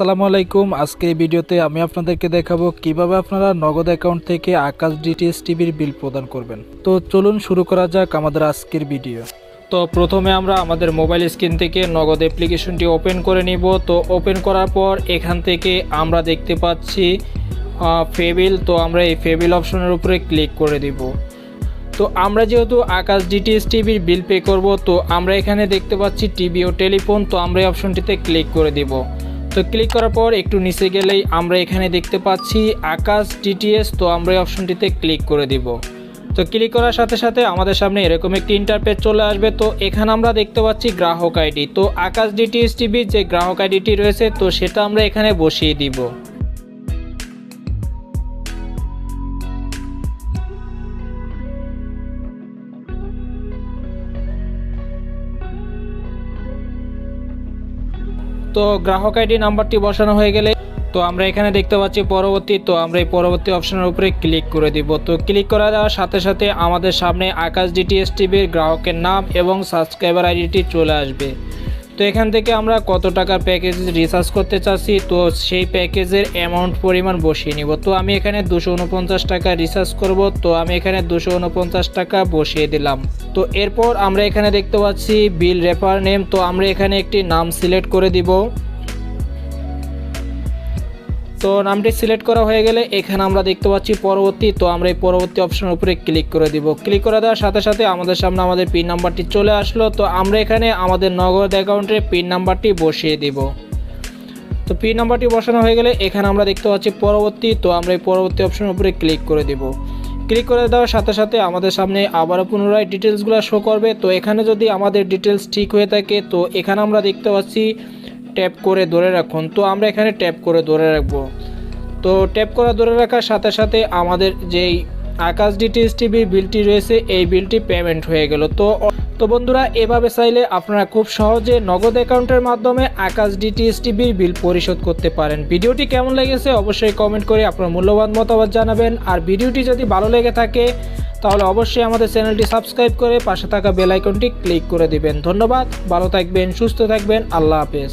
আসসালামু আলাইকুম। আজকে এই ভিডিওতে আমি আপনাদেরকে দেখাবো কীভাবে আপনারা নগদ অ্যাকাউন্ট থেকে আকাশ ডিটিএস টিভির বিল প্রদান করবেন। তো চলুন শুরু করা যাক আমাদের আজকের ভিডিও। তো প্রথমে আমরা আমাদের মোবাইল স্ক্রিন থেকে নগদ অ্যাপ্লিকেশনটি ওপেন করে নিব। তো ওপেন করার পর এখান থেকে আমরা দেখতে পাচ্ছি ফেবিল তো আমরা এই ফেবিল অপশনের উপরে ক্লিক করে দিব। তো আমরা যেহেতু আকাশ ডিটিএস টিভির বিল পে করব, তো আমরা এখানে দেখতে পাচ্ছি টিভি ও টেলিফোন। তো আমরা এই অপশনটিতে ক্লিক করে দিব। তো ক্লিক করার পর একটু নিচে গেলেই আমরা এখানে দেখতে পাচ্ছি আকাশ টিটিএস তো আমরা এই অপশনটিতে ক্লিক করে দিব। তো ক্লিক করার সাথে সাথে আমাদের সামনে এরকম একটি ইন্টারপেজ চলে আসবে। তো এখানে আমরা দেখতে পাচ্ছি গ্রাহক আইডি তো আকাশ ডিটিএস টিভির যে গ্রাহক আইডিটি রয়েছে, তো সেটা আমরা এখানে বসিয়ে দিব। তো গ্রাহক আইডি নাম্বারটি বসানো হয়ে গেলে তো আমরা এখানে দেখতে পাচ্ছি পরবর্তী, তো আমরা এই পরবর্তী অপশনের উপরে ক্লিক করে দিব। তো ক্লিক করা দেওয়ার সাথে সাথে আমাদের সামনে আকাশ ডিটিএস টিভির গ্রাহকের নাম এবং সাবস্ক্রাইবার আইডিটি চলে আসবে। তো এখান থেকে আমরা কত টাকার প্যাকেজ রিচার্জ করতে চাচ্ছি? তো সেই প্যাকেজের অ্যামাউন্ট পরিমাণ বসিয়ে নিব। তো আমি এখানে দুশো উনপঞ্চাশ টাকা রিচার্জ করব। তো আমি এখানে দুশো উনপঞ্চাশ টাকা বসিয়ে দিলাম। তো এরপর আমরা এখানে দেখতে পাচ্ছি বিল রেফার নেম তো আমরা এখানে একটি নাম সিলেক্ট করে দিব। তো নামটি সিলেক্ট করা হয়ে গেলে এখানে আমরা দেখতে পাচ্ছি পরবর্তী, তো আমরা এই পরবর্তী অপশনের উপরে ক্লিক করে দিব। ক্লিক করে দেওয়ার সাথে সাথে আমাদের সামনে আমাদের পিন নাম্বারটি চলে আসলো। তো আমরা এখানে আমাদের নগদ অ্যাকাউন্টের পিন নাম্বারটি বসিয়ে দিব। তো পিন নাম্বারটি বসানো হয়ে গেলে এখানে আমরা দেখতে পাচ্ছি পরবর্তী, তো আমরা এই পরবর্তী অপশনের উপরে ক্লিক করে দিব। ক্লিক করে দেওয়ার সাথে সাথে আমাদের সামনে আবারও পুনরায় ডিটেলসগুলো শো করবে। তো এখানে যদি আমাদের ডিটেলস ঠিক হয়ে থাকে, তো এখানে আমরা দেখতে পাচ্ছি ট্যাপ করে ধরে রাখুন। তো আমরা এখানে ট্যাপ করে ধরে রাখব। তো ট্যাপ করে ধরে রাখার সাথে সাথে আমাদের যেই আকাশ ডিটিএস টিভি বিলটি রয়েছে, এই বিলটি পেমেন্ট হয়ে গেল। তো তো বন্ধুরা, এভাবে চাইলে আপনারা খুব সহজে নগদ অ্যাকাউন্টের মাধ্যমে আকাশ ডিটিএস টিভির বিল পরিশোধ করতে পারেন। ভিডিওটি কেমন লেগেছে অবশ্যই কমেন্ট করে আপনার মূল্যবান মতামত জানাবেন। আর ভিডিওটি যদি ভালো লেগে থাকে, তাহলে অবশ্যই আমাদের চ্যানেলটি সাবস্ক্রাইব করে পাশে থাকা বেল আইকনটি ক্লিক করে দিবেন। ধন্যবাদ, ভালো থাকবেন, সুস্থ থাকবেন, আল্লাহ হাফেজ।